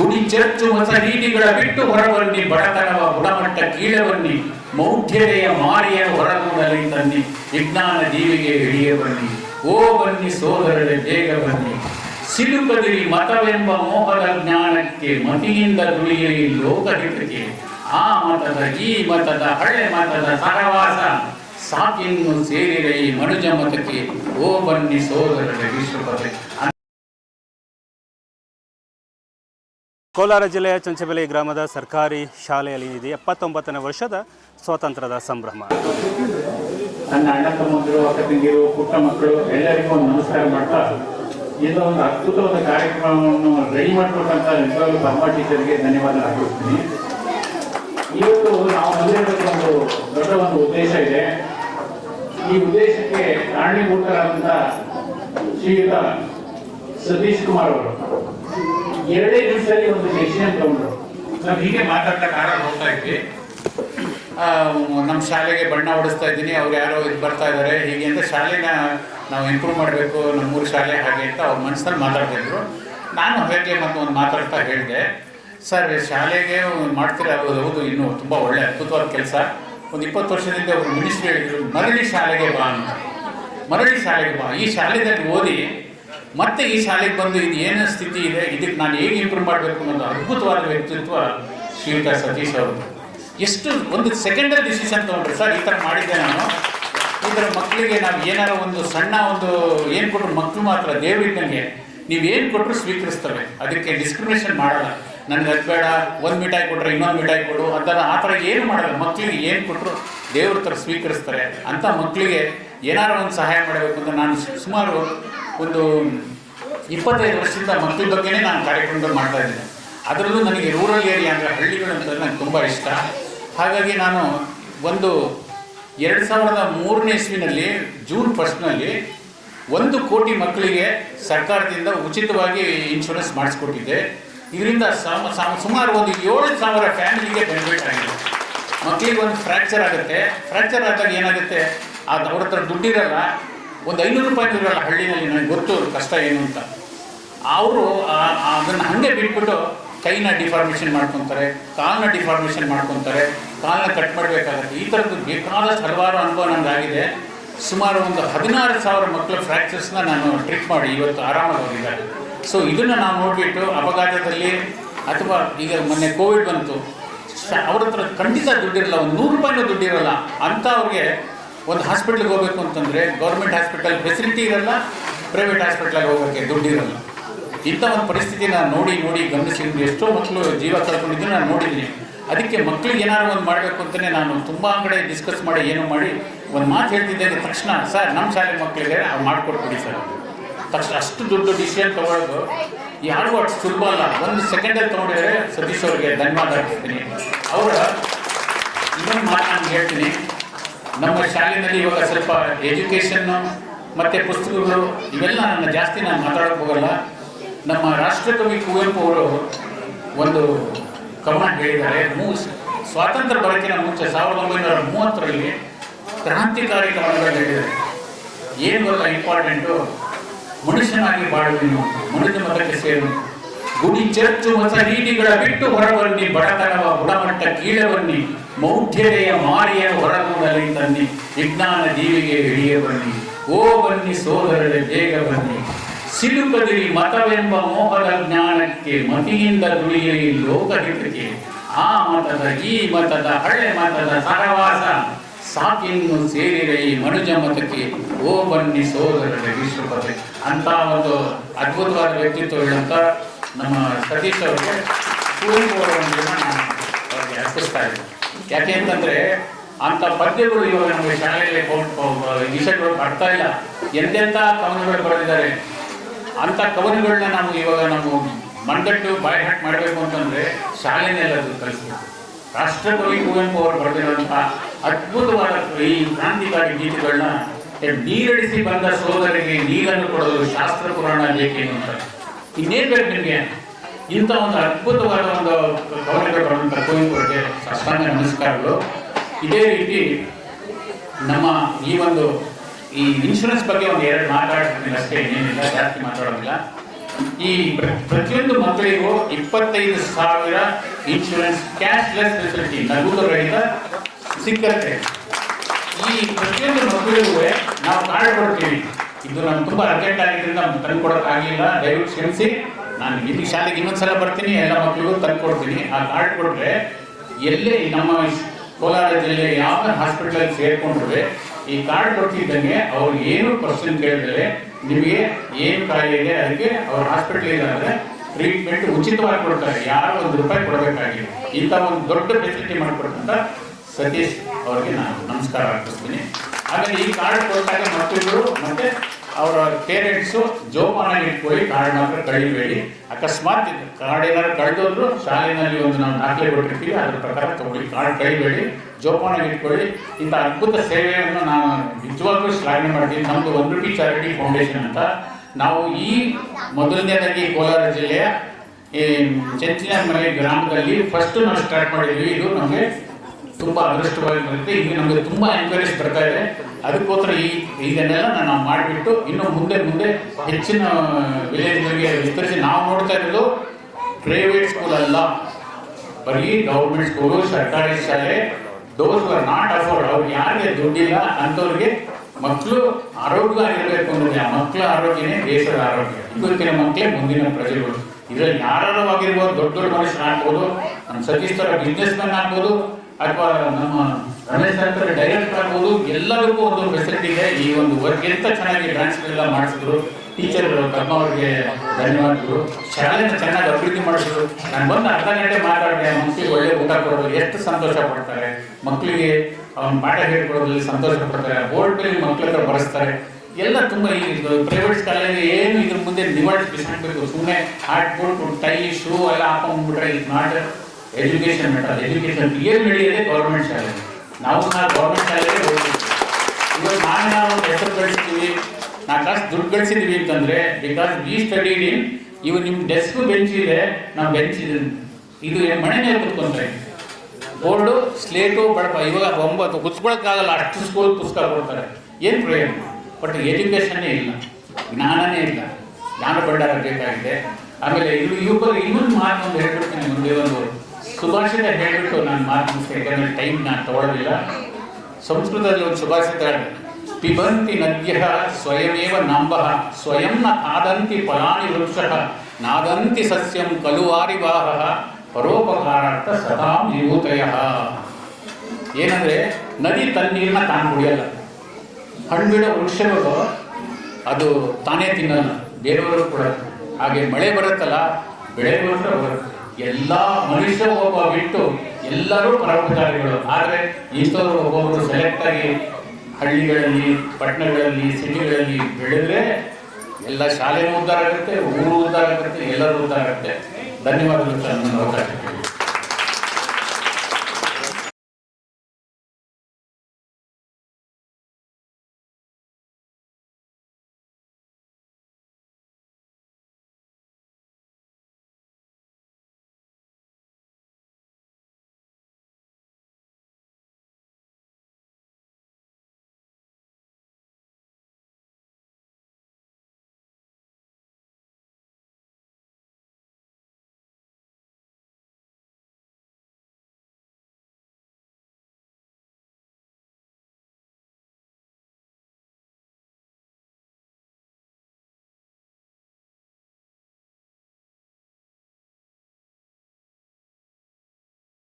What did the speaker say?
ಗುಡಿ ಚರ್ಚು ಹೊಸ ರೀತಿಗಳ ಬಿಟ್ಟು ಹೊರಬನ್ನಿ, ಬಡತನವ ಗುಣಮಟ್ಟ ಕೀಳಬನ್ನಿ ಮೌಢ್ಯತೆಯ ಮಾರಿಯ ಹೊರಗೂಡಲಿ ತನ್ನಿ ವಿಜ್ಞಾನ ಜೀವಿಗೆ ಹಿಡಿಯ ಬನ್ನಿ, ಓ ಬನ್ನಿ ಸೋದರರೇ ಬೇಗ ಬನ್ನಿ. ಸಿಲುಕದಿರಿ ಮತವೆಂಬ ಮೋಹದ ಜ್ಞಾನಕ್ಕೆ, ಮತಿಯಿಂದ ದುಳಿಯಲಿ ಲೋಕಹಿತಕ್ಕೆ ಆ ಮತದ ಈ ಮತದ ಹಳೆ ಮತದ ಸಹವಾಸ ಸಾಕಿನ್ನು ಸೇರಿರೆ ಈ ಮನುಜ ಮತಕ್ಕೆ, ಓ ಬನ್ನಿ ಸೋದರರೇ ವಿಶ್ವಪತಿ ಕೋಲಾರ ಜಿಲ್ಲೆಯ ಚಂಚಬೆಲೆ ಗ್ರಾಮದ ಸರ್ಕಾರಿ ಶಾಲೆಯಲ್ಲಿ ಇದೆ ಎಪ್ಪತ್ತೊಂಬತ್ತನೇ ವರ್ಷದ ಸ್ವಾತಂತ್ರ್ಯದ ಸಂಭ್ರಮ. ನನ್ನ ಅಣ್ಣ ತಮ್ಮಂದಿರು ಅಕ್ಕ ತಂಗಿರು ಪುಟ್ಟ ಮಕ್ಕಳು ಎಲ್ಲರಿಗೂ ಒಂದು ನಮಸ್ಕಾರ ಮಾಡ್ತಾ ಇದೊಂದು ಒಂದು ಅದ್ಭುತವಾದ ಕಾರ್ಯಕ್ರಮವನ್ನು ರೆಡಿ ಮಾಡಿಕೊಟ್ಟಂತ ನಿಜವಾಗ್ಲೂ ಪರಮ ಟೀಚರ್ಗೆ ಧನ್ಯವಾದ ಅರ್ಪಿಸ್ತೀನಿ ಇವತ್ತು ನಾವು ಒಂದು ದೊಡ್ಡ ಒಂದು ಉದ್ದೇಶ ಇದೆ. ಈ ಉದ್ದೇಶಕ್ಕೆ ಕಾರಣೀಭೂತರಾದಂಥ ಶ್ರೀಯುತ ಸತೀಶ್ ಕುಮಾರ್ ಅವರು ಎರಡೇ ದಿವಸದಲ್ಲಿ ಒಂದು ಡೆಸಿಷನ್ ತಗೊಂಡ್ರು. ನಾವು ಹೀಗೆ ಮಾತಾಡ್ತಾ ಕಾರಣ ಹೋಗ್ತಾ ಇದ್ವಿ. ನಮ್ಮ ಶಾಲೆಗೆ ಬಣ್ಣ ಹೊಡಿಸ್ತಾ ಇದ್ದೀನಿ, ಅವ್ರು ಯಾರೋ ಇದು ಬರ್ತಾ ಇದ್ದಾರೆ ಹೀಗೆ ಅಂತ ಶಾಲೆನ ನಾವು ಇಂಪ್ರೂವ್ ಮಾಡಬೇಕು, ನಮ್ಮೂರು ಶಾಲೆ ಹಾಗೆ ಅಂತ ಅವ್ರ ಮನಸ್ಸಲ್ಲಿ ಮಾತಾಡ್ತಿದ್ರು. ನಾನು ಹಾಗೆ ಮತ್ತು ಒಂದು ಮಾತಾಡ್ತಾ ಹೇಳಿದೆ, ಸರ್, ಶಾಲೆಗೆ ಮಾಡ್ತೀರಾ? ಹೌದು ಇನ್ನು ತುಂಬ ಒಳ್ಳೆ ಅದ್ಭುತವಾದ ಕೆಲಸ. ಒಂದು ಇಪ್ಪತ್ತು ವರ್ಷದಿಂದ ಅವರು ಮಿನಿಸ್ಟ್ರಿ ಹೇಳಿದ್ರು, ಮರಳಿ ಶಾಲೆಗೆ ಬಾ ಅಂತ. ಮರಳಿ ಶಾಲೆಗೆ ಬಾ. ಈ ಶಾಲೆದಲ್ಲಿ ಓದಿ ಮತ್ತೆ ಈ ಶಾಲೆಗೆ ಬಂದು ಇದು ಏನು ಸ್ಥಿತಿ ಇದೆ, ಇದಕ್ಕೆ ನಾನು ಹೇಗೆ ಇಂಪ್ರೂವ್ ಮಾಡಬೇಕು ಅನ್ನೋದು ಅದ್ಭುತವಾದ ವ್ಯಕ್ತಿತ್ವ ಶ್ರೀಯುತ ಸತೀಶ್ ಅವರು. ಎಷ್ಟು ಒಂದು ಸೆಕೆಂಡರಿ ಡಿಸಿಷನ್ ತೊಗೊಂಡ್ರೆ. ಸರ್, ಈ ಥರ ಮಾಡಿದ್ದೆ ನಾನು. ಈ ಥರ ಮಕ್ಕಳಿಗೆ ನಾವು ಏನಾರ ಒಂದು ಸಣ್ಣ ಒಂದು ಏನು ಕೊಟ್ಟರು ಮಕ್ಕಳು ಮಾತ್ರ, ದೇವರಿದ್ದಂಗೆ ನೀವು ಏನು ಕೊಟ್ಟರು ಸ್ವೀಕರಿಸ್ತವೆ. ಅದಕ್ಕೆ ಡಿಸ್ಕ್ರಿಮಿನೇಷನ್ ಮಾಡಲ್ಲ. ನನಗೆ ಅದು ಬೇಡ, ಒಂದು ಮಿಠಾಯಿ ಕೊಟ್ಟರೆ ಇನ್ನೊಂದು ಮಿಠಾಯಿ ಕೊಡು ಅಂತ ಆ ಥರ ಏನು ಮಾಡಲ್ಲ. ಮಕ್ಕಳಿಗೆ ಏನು ಕೊಟ್ಟರು ದೇವ್ರ ಥರ ಸ್ವೀಕರಿಸ್ತಾರೆ. ಅಂಥ ಮಕ್ಕಳಿಗೆ ಏನಾರ ಒಂದು ಸಹಾಯ ಮಾಡಬೇಕು ಅಂತ ನಾನು ಸುಮಾರು ಒಂದು ಇಪ್ಪತ್ತೈದು ವರ್ಷದಿಂದ ಮಕ್ಕಳ ಬಗ್ಗೆನೇ ನಾನು ಕಾರ್ಯಕ್ರಮಗಳು ಮಾಡ್ತಾ ಇದ್ದೀನಿ. ಅದರಲ್ಲೂ ನನಗೆ ರೂರಲ್ ಏರಿಯಾ ಅಂದರೆ ಹಳ್ಳಿಗಳು ಅಂತ ನನಗೆ ತುಂಬ ಇಷ್ಟ. ಹಾಗಾಗಿ ನಾನು ಒಂದು ಎರಡು ಸಾವಿರದ ಮೂರನೇ ಇಸ್ವಿನಲ್ಲಿ ಜೂನ್ ಫಸ್ಟ್ನಲ್ಲಿ ಒಂದು ಕೋಟಿ ಮಕ್ಕಳಿಗೆ ಸರ್ಕಾರದಿಂದ ಉಚಿತವಾಗಿ ಇನ್ಶೂರೆನ್ಸ್ ಮಾಡಿಸ್ಕೊಟ್ಟಿದ್ದೆ. ಇದರಿಂದ ಸಮ ಸಮ- ಸುಮಾರು ಒಂದು ಏಳು ಸಾವಿರ ಫ್ಯಾಮಿಲಿಗೆ ಬೆನಿಫಿಟ್ ಆಗಿದೆ. ಮಕ್ಕಳಿಗೆ ಒಂದು ಫ್ರ್ಯಾಕ್ಚರ್ ಆಗುತ್ತೆ. ಫ್ರ್ಯಾಕ್ಚರ್ ಆದಾಗ ಏನಾಗುತ್ತೆ? ಅದು ಅವ್ರ ಹತ್ರ ದುಡ್ಡಿರಲ್ಲ. ಒಂದು ಐನೂರು ರೂಪಾಯಿ ಇರಲ್ಲ ಹಳ್ಳಿನಲ್ಲಿ ನನಗೆ ಗೊತ್ತು ಕಷ್ಟ ಏನು ಅಂತ. ಅವರು ಅದನ್ನು ಹಾಗೆ ಬಿಟ್ಬಿಟ್ಟು ಕೈನ ಡಿಫಾರ್ಮೇಷನ್ ಮಾಡ್ಕೊತಾರೆ ಕಾಲನ್ನ ಡಿಫಾರ್ಮೇಷನ್ ಮಾಡ್ಕೊತಾರೆ ಕಾಲನ್ನ ಕಟ್ ಮಾಡಬೇಕಾಗತ್ತೆ. ಈ ಥರದ್ದು ಬೇಕಾದಷ್ಟು ಹಲವಾರು ಅನುಭವ ನನಗಾಗಿದೆ ಸುಮಾರು ಒಂದು ಹದಿನಾರು ಸಾವಿರ ಮಕ್ಕಳ ಫ್ರ್ಯಾಕ್ಚರ್ಸ್ನ ನಾನು ಟ್ರೀಟ್ ಮಾಡಿ ಇವತ್ತು ಆರಾಮಾಗಿ ಹೋಗಿದ್ದಾರೆ. ಸೊ ಇದನ್ನು ನಾವು ನೋಡಿಬಿಟ್ಟು ಅಪಘಾತದಲ್ಲಿ ಅಥವಾ ಈಗ ಮೊನ್ನೆ ಕೋವಿಡ್ ಬಂತು. ಅವ್ರ ಹತ್ರ ಖಂಡಿತ ದುಡ್ಡಿರಲ್ಲ, ಒಂದು ನೂರು ರೂಪಾಯಿನೂ ದುಡ್ಡಿರಲ್ಲ. ಅಂಥವ್ರಿಗೆ ಒಂದು ಹಾಸ್ಪಿಟ್ಲಿಗೆ ಹೋಗಬೇಕು ಅಂತಂದರೆ ಗೌರ್ಮೆಂಟ್ ಹಾಸ್ಪಿಟಲ್ ಫೆಸಿಲಿಟಿ ಇರಲ್ಲ ಪ್ರೈವೇಟ್ ಹಾಸ್ಪಿಟ್ಲಾಗೆ ಹೋಗೋಕ್ಕೆ ದುಡ್ಡಿರಲ್ಲ ಇಂಥ ಒಂದು ಪರಿಸ್ಥಿತಿ ನಾನು ನೋಡಿ ನೋಡಿ ಗಮನಿಸಿ ಎಷ್ಟೋ ಮಕ್ಕಳು ಜೀವ ಕಳ್ಕೊಂಡಿದ್ದು ನಾನು ನೋಡಿದ್ದೀನಿ. ಅದಕ್ಕೆ ಮಕ್ಕಳಿಗೆ ಏನಾದ್ರು ಒಂದು ಮಾಡಬೇಕು ಅಂತಲೇ ನಾನು ತುಂಬ ಕಡೆ ಡಿಸ್ಕಸ್ ಮಾಡಿ, ಏನೋ ಮಾಡಿ ಒಂದು ಮಾತು ಹೇಳ್ತಿದ್ದೆ ತಕ್ಷಣ, ಸರ್ ನಮ್ಮ ಶಾಲೆ ಮಕ್ಕಳಿಗೆ ಅವ್ರು ಮಾಡಿಕೊಟ್ಬಿಡಿ ಸರ್ ತಕ್ಷಣ ಅಷ್ಟು ದುಡ್ಡು ಡಿಸಿಷನ್ ತೊಗೊಳೋದು ಯಾರಿಗೂ ಅಷ್ಟು ಸುಲಭ ಅಲ್ಲ. ಒಂದು ಸೆಕೆಂಡಲ್ಲಿ ತೊಗೊಂಡಿದ್ರೆ ಸತೀಶ್ ಅವ್ರಿಗೆ ಧನ್ಯವಾದ ಅರ್ಪಿಸ್ತೀನಿ. ಅವರ ಇನ್ನೊಂದು ಮಾತು ನಾನು ಹೇಳ್ತೀನಿ. ನಮ್ಮ ಶಾಲೆಯಲ್ಲಿ ಇವಾಗ ಸ್ವಲ್ಪ ಎಜುಕೇಷನ್ನು ಮತ್ತು ಪುಸ್ತಕಗಳು ಇವೆಲ್ಲ ನಾನು ಜಾಸ್ತಿ ನಾನು ಮಾತಾಡೋಕೆ ಹೋಗಲ್ಲ. ನಮ್ಮ ರಾಷ್ಟ್ರಕವಿ ಕುವೆಂಪು ಅವರು ಒಂದು ಕಮಾಂಡ್ ಹೇಳಿದ್ದಾರೆ. ಮೂ ಸ್ವಾತಂತ್ರ್ಯ ಬರೋಕ್ಕಿಂತ ಮುಂಚೆ ಸಾವಿರದ ಒಂಬೈನೂರ ಮೂವತ್ತರಲ್ಲಿ ಕ್ರಾಂತಿಕಾರಿ ಕಮಾಂಡ್ಗಳು ಹೇಳಿದ್ದಾರೆ. ಏನು ಗೊತ್ತಾ ಇಂಪಾರ್ಟೆಂಟು ಮನುಷ್ಯನಾಗಿ ಬಾಳುವೆನು ಮನುಷ್ಯ ಮತಕ್ಕೆ ಸೇರು. ಗುಡಿ ಚರ್ಚು ಹೊಸ ರೀತಿಗಳ ಬಿಟ್ಟು ಹೊರಬನ್ನಿ, ಬಡತನವ ಗುಣಮಟ್ಟ ಕೀಳಬನ್ನಿ ಮೌಢ್ಯರೆಯ ಮಾರಿಯ ಹೊರಗೂಡಲಿ ತನ್ನಿ, ವಿಜ್ಞಾನ ಜೀವಿಗೆ ಹಿಡಿಯ ಬನ್ನಿ, ಓ ಬನ್ನಿ ಸೋದರರೇ ಬೇಗ ಬನ್ನಿ. ಸಿಲುಕದಿರಿ ಮತವೆಂಬ ಮೋಹದ ಜ್ಞಾನಕ್ಕೆ, ಮತಿಯಿಂದ ಲೋಕ ಲೋಕಹಿತಕ್ಕೆ ಆ ಮತದ ಈ ಮತದ ಹಳೆ ಮತದ ಸರವಾಸ, ಸಾಕಿನ್ನು ಸೇರಿರೆ ಈ ಮನುಜ ಮತಕ್ಕೆ, ಓ ಬನ್ನಿ ಸೋದರರೇ ವಿಶ್ವಪತಿ. ಅಂತ ಒಂದು ಅದ್ಭುತವಾದ ವ್ಯಕ್ತಿತ್ವಗಳಂತ ನಮ್ಮ ಸತೀಶ್ ಅವರಿಗೆ ಕುವೆಂಪು ಅವರ ಒಂದು ನಾನು ಅವ್ರಿಗೆ ಅರ್ಪಿಸ್ತಾ ಇದ್ದೆ ಯಾಕೆ ಅಂತಂದರೆ ಅಂಥ ಪದ್ಯಗಳು ಇವಾಗ ನಮಗೆ ಶಾಲೆಯಲ್ಲಿ ವಿಷಯಗಳು ಬರ್ತಾ ಇಲ್ಲ. ಎಂತೆಂತ ಕವನಗಳು ಬರೆದಿದ್ದಾರೆ? ಅಂಥ ಕವನಗಳನ್ನ ನಾವು ಇವಾಗ ನಾವು ಮಣ್ಗಟ್ಟು ಬಾಯ್ ಮಾಡಬೇಕು ಅಂತಂದರೆ ಶಾಲೆನೆಲ್ಲ ಅದು ಕಲಿಸ್ಬೇಕು. ರಾಷ್ಟ್ರಕವಿ ಕುವೆಂಪು ಅವರು ಬರೆದಿರುವಂಥ ಅದ್ಭುತವಾದ ಈ ಕ್ರಾಂತಿಕಾರಿ ಗೀತೆಗಳನ್ನ ನೀರಡಿಸಿ ಬಂದ ಸೋದರಿಗೆ ನೀರನ್ನು ಕೊಡಲು ಶಾಸ್ತ್ರ ಪುರಾಣ ಬೇಕೇನು ಅಂತ. ಇನ್ನೇನು ಬೇಕು ನಿಮಗೆ? ಇಂಥ ಒಂದು ಅದ್ಭುತವಾದ ಒಂದು ಗೌರವಗಳನ್ನು ಕರ್ಕೊಂಡು ಅವರಿಗೆ ಸಾಷ್ಟಾಂಗ ನಮಸ್ಕಾರಗಳು. ಇದೇ ರೀತಿ ನಮ್ಮ ಈ ಒಂದು ಈ ಇನ್ಶೂರೆನ್ಸ್ ಬಗ್ಗೆ ಒಂದು ಎರಡು ಮಾತಾಡ್ತೀನಿ. ಅಷ್ಟೇ ಏನಿಲ್ಲ ಜಾಸ್ತಿ ಮಾತಾಡೋದಿಲ್ಲ. ಈ ಪ್ರ- ಪ್ರತಿಯೊಂದು ಮಕ್ಕಳಿಗೂ ಇಪ್ಪತ್ತೈದು ಸಾವಿರ ಇನ್ಶೂರೆನ್ಸ್ ಕ್ಯಾಶ್ಲೆಸ್ ಫೆಸಿಲಿಟಿ ನಗದು ರಹಿತ ಸಿಕ್ಕತ್ತೆ ಈ ಪ್ರತಿಯೊಂದು ಮಕ್ಕಳಿಗೂ ನಾವು ಕಾರ್ಡ್ ಕೊಡ್ತೀವಿ. ಇದು ನಾನು ತುಂಬಾ ಅರ್ಜೆಂಟ್ ಆಗಿದ್ದರಿಂದ ತಂದು ಕೊಡೋಕ್ಕಾಗಲಿಲ್ಲ ದಯವಿಟ್ಟು ಕ್ಷಮಿಸಿ. ನಾನು ಇಲ್ಲಿ ಶಾಲೆಗೆ ಇನ್ನೊಂದ್ಸಲ ಬರ್ತೀನಿ, ಎಲ್ಲ ಮಕ್ಕಳಿಗೂ ತಂದು ಕೊಡ್ತೀನಿ. ಆ ಕಾರ್ಡ್ ಕೊಟ್ಟರೆ ಎಲ್ಲೇ ನಮ್ಮ ಕೋಲಾರ ಜಿಲ್ಲೆ ಯಾವ ಹಾಸ್ಪಿಟಲ್ ಸೇರ್ಕೊಂಡ್ರೆ, ಈ ಕಾರ್ಡ್ ಕೊಡ್ತಿದ್ದಂಗೆ ಅವ್ರು ಏನು ಕ್ವಶನ್ ಕೇಳಿದ್ರೆ ನಿಮಗೆ ಏನು ಕಾಯಿಲೆ ಇದೆ, ಅದಕ್ಕೆ ಅವ್ರ ಹಾಸ್ಪಿಟ್ಲ್ ಏನಾದ್ರೆ ಟ್ರೀಟ್ಮೆಂಟ್ ಉಚಿತವಾಗಿ ಕೊಡ್ತಾರೆ. ಯಾರು ಒಂದು ರೂಪಾಯಿ ಕೊಡಬೇಕಾಗಿಲ್ಲ. ಇಂಥ ಒಂದು ದೊಡ್ಡ ಫೆಸಿಲಿಟಿ ಮಾಡಿಕೊಡ್ತಂತ ಸತೀಶ್ ಅವರಿಗೆ ನಾನು ನಮಸ್ಕಾರ ಅರ್ಪಿಸ್ತೀನಿ. ಆಮೇಲೆ ಈ ಕಾರ್ಡ್ ಕೊಟ್ಟಾಗ ಮಕ್ಕಳಿಗೂ ಪೇರೆಂಟ್ಸು ಜೋಪಾನ ಇಟ್ಕೊಳ್ಳಿ ಕಾರ್ಡ್ ಮಾತ್ರ ಕಳಿಬೇಡಿ. ಅಕಸ್ಮಾತ್ ಕಾರ್ಡ್ ಏನಾದ್ರು ಕಳೆದೋದ್ರು ಶಾಲೆಯಲ್ಲಿ ಒಂದು ನಾವು ದಾಖಲೆ ಕೊಟ್ಟಿರ್ತೀವಿ, ಅದರ ಪ್ರಕಾರ ತಗೊಳ್ಳಿ. ಕಾರ್ಡ್ ಕಳಿಬೇಡಿ ಜೋಪಾನ ಇಟ್ಕೊಳ್ಳಿ ಇಂಥ ಅದ್ಭುತ ಸೇವೆಯನ್ನು ನಾನು ನಿಜವಾಗ್ಲೂ ಶ್ಲಾಘನೆ ಮಾಡ್ತೀನಿ ನಮ್ಮದು ಒಂದು ಟಿ ಚಾರಿಟಿ ಫೌಂಡೇಶನ್ ಅಂತ. ನಾವು ಈ ಮೊದಲನೇದಾಗಿ ಕೋಲಾರ ಜಿಲ್ಲೆಯ, ಈ ಚೆಂಚಿನಮಲೆ ಗ್ರಾಮದಲ್ಲಿ ಫಸ್ಟ್ ನಾವು ಸ್ಟಾರ್ಟ್ ಮಾಡಿದ್ವಿ. ಇದು ನಮಗೆ ತುಂಬಾ ಅದೃಷ್ಟವಾಗಿ ಈಗ ನಮಗೆ ತುಂಬಾ ಎನ್ಕರೇಜ್ ಬರ್ತಾ ಇದೆ. ಅದಕ್ಕೋಸ್ಕರ ಈ ಇದನ್ನೆಲ್ಲ ನಾವು ಮಾಡಿಬಿಟ್ಟು ಇನ್ನು ಮುಂದೆ ಮುಂದೆ ಹೆಚ್ಚಿನ ವಿಲೇಜ್ಗಳಿಗೆ ವಿಸ್ತರಿಸಿ ನಾವು ನೋಡ್ತಾ ಇರೋದು ಪ್ರೈವೇಟ್ ಸ್ಕೂಲ್ ಅಲ್ಲ. ಬರೀ ಗೌರ್ಮೆಂಟ್ ಸ್ಕೂಲು ಸರ್ಕಾರಿ ಶಾಲೆ. ದೋಸ್ ಆರ್ ನಾಟ್ ಅಫೋರ್ಡ್ ಅವ್ರಿಗೆ ಯಾರಿಗೆ ದುಡ್ಡಿಲ್ಲ ಅಂಥವ್ರಿಗೆ ಮಕ್ಕಳು ಆರೋಗ್ಯ ಆಗಿರಬೇಕು ಅಂದ್ರೆ ಆ ಮಕ್ಕಳ ಆರೋಗ್ಯನೇ ದೇಶದ ಆರೋಗ್ಯ. ಇವತ್ತಿನ ಮಕ್ಕಳೇ ಮುಂದಿನ ಪ್ರಜೆಗಳು. ಇದರಲ್ಲಿ ಯಾರು ಆಗಿರ್ಬೋದು, ದೊಡ್ಡ ದೊಡ್ಡ ಮನುಷ್ಯರಾಗ್ಬೋದು ನಮ್ಮ ಸತೀಶ್ ತರ ಬಿಸ್ನೆಸ್ ಮ್ಯಾನ್ ಆಗ್ಬೋದು ಅಥವಾ ನಮ್ಮ ರಮೇಶ್ ಅಂತ ಡೈರೆಕ್ಟ್ ಆಗ್ಬೋದು. ಎಲ್ಲರಿಗೂ ಒಂದು ಫೆಸಿಲಿಟಿ ಇದೆ. ಈ ಒಂದು ವರ್ಕ್ ಎಂತ ಚೆನ್ನಾಗಿ ಡ್ಯಾನ್ಸ್ಗಳೆಲ್ಲ ಮಾಡಿಸಿದ್ರು. ಟೀಚರ್ಗಳು ತಮ್ಮ ಅವ್ರಿಗೆ ಧನ್ಯವಾದಗಳು. ಶಾಲೆನ ಚೆನ್ನಾಗಿ ಅಭಿವೃದ್ಧಿ ಮಾಡಿದ್ರು ನಾನು ಬಂದು ಅರ್ಧ ಗಂಟೆ ಮಾತಾಡಿದೆ. ಮಕ್ಕಳಿಗೆ ಒಳ್ಳೆ ಊಟ ಕೊಡೋದು ಎಷ್ಟು ಸಂತೋಷ ಪಡ್ತಾರೆ. ಮಕ್ಕಳಿಗೆ ಅವ್ನ ಪಾಠ ಹೇಳ್ಕೊಡೋದ್ರಲ್ಲಿ ಸಂತೋಷ ಪಡ್ತಾರೆ. ಬೋರ್ಡ್ ಮೇಲೆ ಮಕ್ಕಳ ಹತ್ರ ಬರೆಸ್ತಾರೆ. ಎಲ್ಲ ತುಂಬ ಈ ಪ್ರೈವೇಟ್ ಸ್ಕಾಲಲ್ಲಿ ಏನು ಇದ್ರ ಮುಂದೆ ನಿವಾರಿಸ್ಬೇಕು ಸುಮ್ಮನೆ ಹಾಟ್ ಬೋರ್ಡ್ ಟೈ ಶೂ ಎಲ್ಲ ಹಾಕೊಂಡ್ಬಿಟ್ರೆ ಇದು ನಾಟ್ ಎಜುಕೇಶನ್ ಮೆಟರ್ ಎಜುಕೇಶನ್ ಏನು ನಡೆಯೋದೇ ಗೌರ್ಮೆಂಟ್ ಶಾಲೆ ನಾವು ನಾವು ಗೌರ್ಮೆಂಟ್ ಶಾಲೆಗೆ ಹೋಗ್ತೀವಿ. ಇವಾಗ ನಾನು ನಾವು ಹೆಸರು ಗಳಿಸ್ತೀವಿ ನಾವು ಕಾಸು ದುಡ್ಡು ಗಳಿಸಿದ್ವಿ ಅಂತಂದ್ರೆ ಬಿಕಾಸ್ ವಿ ಸ್ಟಡಿ ಇನ್ ಇವು ನಿಮ್ಮ ಡೆಸ್ಕ್ ಬೆಂಚ್ ಇದೆ ನಾವು ಬೆಂಚ್ ಇದೆ ಇದು ಮನೆ ಮೇಲೆ ಕುತ್ಕೊಂಡ್ರೆ. ಬೋರ್ಡು ಸ್ಲೇಟು ಬಡಪ, ಇವಾಗ ಒಂಬತ್ತು, ಕುತ್ಕೊಳಕ್ಕಾಗಲ್ಲ, ಅಷ್ಟು ಸ್ಕೂಲ್ ಪುಸ್ತಕ ಕೊಡ್ತಾರೆ. ಏನು ಪ್ರಯೋಜನ ಬಟ್ ಎಜುಕೇಷನ್ನೇ ಇಲ್ಲ. ಜ್ಞಾನನೇ ಇಲ್ಲ. ಜ್ಞಾನ ಭಂಡಾರ ಬೇಕಾಗಿದೆ. ಆಮೇಲೆ ಇದು ಇವಾಗ ಇನ್ನೊಂದು ಮಾತು ಒಂದು ಹೇಳ್ಬಿಡ್ತೀನಿ ಒಂದು. ಸುಭಾಷಿತ ಹೇಳ್ಬಿಟ್ಟು ನಾನು ಮಾತು ಯಾಕಂದ್ರೆ ಟೈಮ್ ನಾನು ತಗೊಳ್ಳಲಿಲ್ಲ ಸಂಸ್ಕೃತದಲ್ಲಿ ಒಂದು ಸುಭಾಷಿತ. ಪಿಬಂತಿ ನದ್ಯ ಸ್ವಯಮೇವ ನಂಬ, ಸ್ವಯಂ ಆದಂತಿ ಫಲಾನಿ ವೃಕ್ಷ, ನಾದಂತಿ ಸಸ್ಯಂ ಖಲು ವಾರಿವಾಹ ಪರೋಪಕಾರಾರ್ಥ ಸದಾಂ ವಿಭೂತಯ. ಏನಂದ್ರೆ, ನದಿ ತನ್ನೀರನ್ನ ತಾನು ಕುಡಿಯಲ್ಲ. ಹಣ್ಣು ಬಿಡೋ ವೃಕ್ಷಗಳು ಅದು ತಾನೇ ತಿನ್ನಲ್ಲ ಬೇರೆಯವರು ಕೂಡ. ಹಾಗೆ ಮಳೆ ಬರುತ್ತಲ್ಲ ಬೆಳೆ ಬರುತ್ತೆ. ಎಲ್ಲ ಮನುಷ್ಯ ಒಬ್ಬ ಬಿಟ್ಟು ಎಲ್ಲರೂ ಪರೋಪಕಾರಿಗಳು ಆದರೆ ಇಂಥವ್ರು ಒಬ್ಬೊಬ್ಬರು ಸೆಲೆಕ್ಟ್ ಆಗಿ ಹಳ್ಳಿಗಳಲ್ಲಿ, ಪಟ್ಟಣಗಳಲ್ಲಿ ಸಿಟಿಗಳಲ್ಲಿ ಬೆಳೆದ್ರೆ ಎಲ್ಲ ಶಾಲೆನೂ ಉದ್ಧಾರ ಆಗುತ್ತೆ, ಊರು ಉದ್ಧಾರ ಆಗುತ್ತೆ, ಎಲ್ಲರೂ ಉದ್ಧಾರ ಆಗುತ್ತೆ ಧನ್ಯವಾದಗಳು ಸರ್, ನನ್ನ ಅವಕಾಶ.